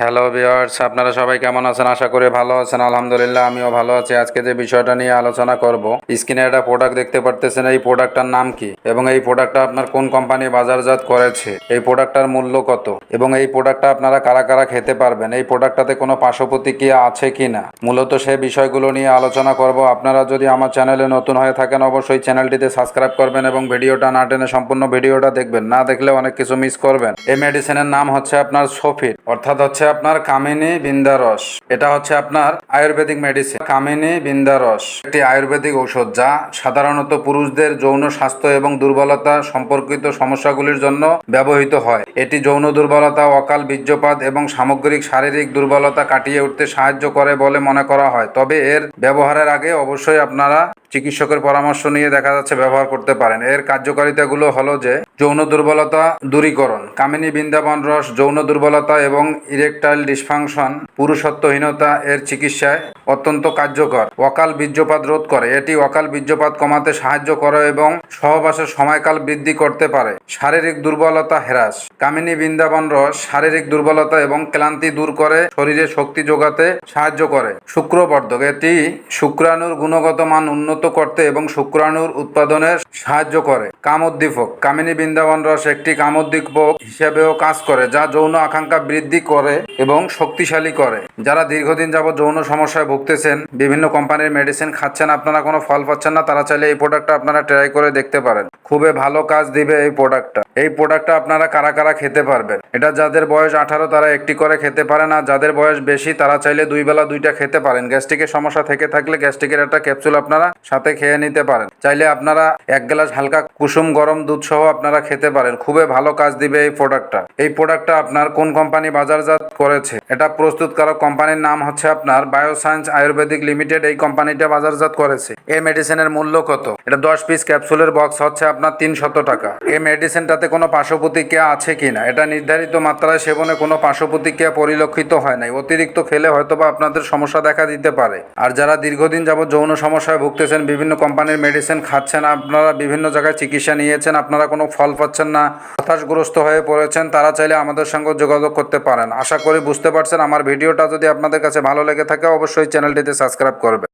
Hello viewers আপনারা সবাই কেমন আছেন? আশা করি ভালো আছেন, আলহামদুলিল্লাহ, আমিও ভালো আছি। আজকে যে বিষয়টা নিয়ে আলোচনা করব, স্ক্রিনে একটা প্রোডাক্ট দেখতে পারতেছেন, এই প্রোডাক্টটার নাম কি? এবং এই প্রোডাক্টটা আপনার কোন কোম্পানি বাজারজাত করেছে? এই প্রোডাক্টটার মূল্য কত? এবং এই প্রোডাক্টটা আপনারা কারা কারা খেতে পারবেন? এই প্রোডাক্টটাতে কোনো পার্শ্ব প্রতিক্রিয়া আছে কি না মূলত সেই বিষয়গুলো নিয়ে আলোচনা করব। আপনারা যদি আমার চ্যানেলে নতুন হয়ে থাকেন, অবশ্যই চ্যানেলটিতে সাবস্ক্রাইব করবেন এবং ভিডিওটা না টেনে সম্পূর্ণ ভিডিওটা দেখবেন। না দেখলে অনেক কিছু মিস করবেন। এই মেডিসিনের নাম হচ্ছে আপনার সোফিট অর্থাৎ হচ্ছে আপনার কামিনী বিন্দারস। এটা হচ্ছে আপনার আয়ুর্বেদিক মেডিসিন কামিনী বিন্দারস। একটি আয়ুর্বেদিক ঔষধ যা সাধারণত পুরুষদের যৌন স্বাস্থ্য এবং দুর্বলতা সম্পর্কিত সমস্যাগুলির জন্য ব্যবহৃত হয়। এটি যৌন দুর্বলতা, অকাল বীর্যপাত এবং সামগ্রিক শারীরিক দুর্বলতা কাটিয়ে উঠতে সাহায্য করে বলে মনে করা হয়। তবে এর ব্যবহারের আগে অবশ্যই আপনারা চিকিৎসকের পরামর্শ নিয়ে দেখা যাচ্ছে ব্যবহার করতে পারেন। এর কার্যকারিতাগুলো হলো যে যৌন দুর্বলতা দূরীকরণ। কামিনী বৃন্দাবন রস, যৌন দুর্বলতা এবং ইরেকটাইল ডিসফাংশন পুরুষত্বহীনতা এর চিকিৎসায় অত্যন্ত কার্যকর। অকাল বীর্যপাত রোধ করে। এটি অকাল বীর্যপাত কমাতে সাহায্য করে এবং সহবাসের সময়কাল বৃদ্ধি করতে পারে। শারীরিক দুর্বলতা হ্রাস। কামিনী বৃন্দাবন রস শারীরিক দুর্বলতা এবং ক্লান্তি দূর করে শরীরে শক্তি যোগাতে সাহায্য করে। শুক্রবর্ধক। এটি শুক্রাণুর গুণগত মান উন্নত করতে এবং শুক্রাণুর উৎপাদনে সাহায্য করে। কামোদ্দীপক। কামিনী বৃন্দাবন রস একটি কামোদ্দীপক হিসেবেও কাজ করে, যা যৌন আকাঙ্ক্ষা বৃদ্ধি করে এবং শক্তিশালী করে। যারা দীর্ঘদিন যাবত যৌন সমস্যায় ভুগতেছেন, বিভিন্ন কোম্পানির মেডিসিন খাচ্ছেন, আপনারা কোনো ফল পাচ্ছেন না, তারা চাইলে এই প্রোডাক্টটা আপনারা ট্রাই করে দেখতে পারেন। খুবই ভালো কাজ দিবে এই প্রোডাক্টটা এই প্রোডাক্টটা আপনারা কারা কারা খেতে পারবেন? এটা যাদের বয়স আঠারো, তারা একটি করে খেতে পারেন আর যাদের বয়স বেশি, তারা চাইলে দুই বেলা দুইটা খেতে পারেন। গ্যাস্ট্রিকের সমস্যা থেকে থাকলে গ্যাস্ট্রিকের একটা ক্যাপসুল আপনারা সাথে খেয়ে নিতে পারেন। চাইলে আপনারা এক গ্লাস হালকা কুসুম গরম দুধ সহ আপনারা খেতে পারেন। খুবই ভালো কাজ দিবে এই প্রোডাক্টটা এই প্রোডাক্টটা আপনার কোন কোম্পানি বাজারজাত করেছে? এটা প্রস্তুতকারক কোম্পানির নাম হচ্ছে আপনার বায়োসায়েন্স আয়ুর্বেদিক লিমিটেড এই কোম্পানিটা বাজারজাত করেছে। এই মেডিসিনের মূল্য কত? এটা দশ পিস ক্যাপসুলের বক্স হচ্ছে আপনার তিনশত টাকা। এই মেডিসিনটাতে কোনো পার্শ্ব প্রতিক্রিয়া আছে কিনা? এটা নির্ধারিত মাত্রায় সেবনে কোনো পার্শ্ব প্রতিক্রিয়া পরিলক্ষিত হয় নাই। অতিরিক্ত খেলে হয়তোবা আপনাদের সমস্যা দেখা দিতে পারে। আর যারা দীর্ঘদিন যাবত যৌন সমস্যায় ভুগতেছেন, বিভিন্ন কোম্পানির মেডিসিন খাচ্ছেন, আপনারা বিভিন্ন জায়গায় চিকিৎসা নিয়েছেন, আপনারা কোনো ফল পাচ্ছেন না, হতাশগ্রস্ত হয়ে পড়েছেন, তারা চাইলে আমাদের সঙ্গে যোগাযোগ করতে পারেন। আশা করি বুঝতে পারছেন, আমার ভিডিওটা যদি আপনাদের কাছে ভালো লেগে থাকে, অবশ্যই চ্যানেলটিতে সাবস্ক্রাইব করবে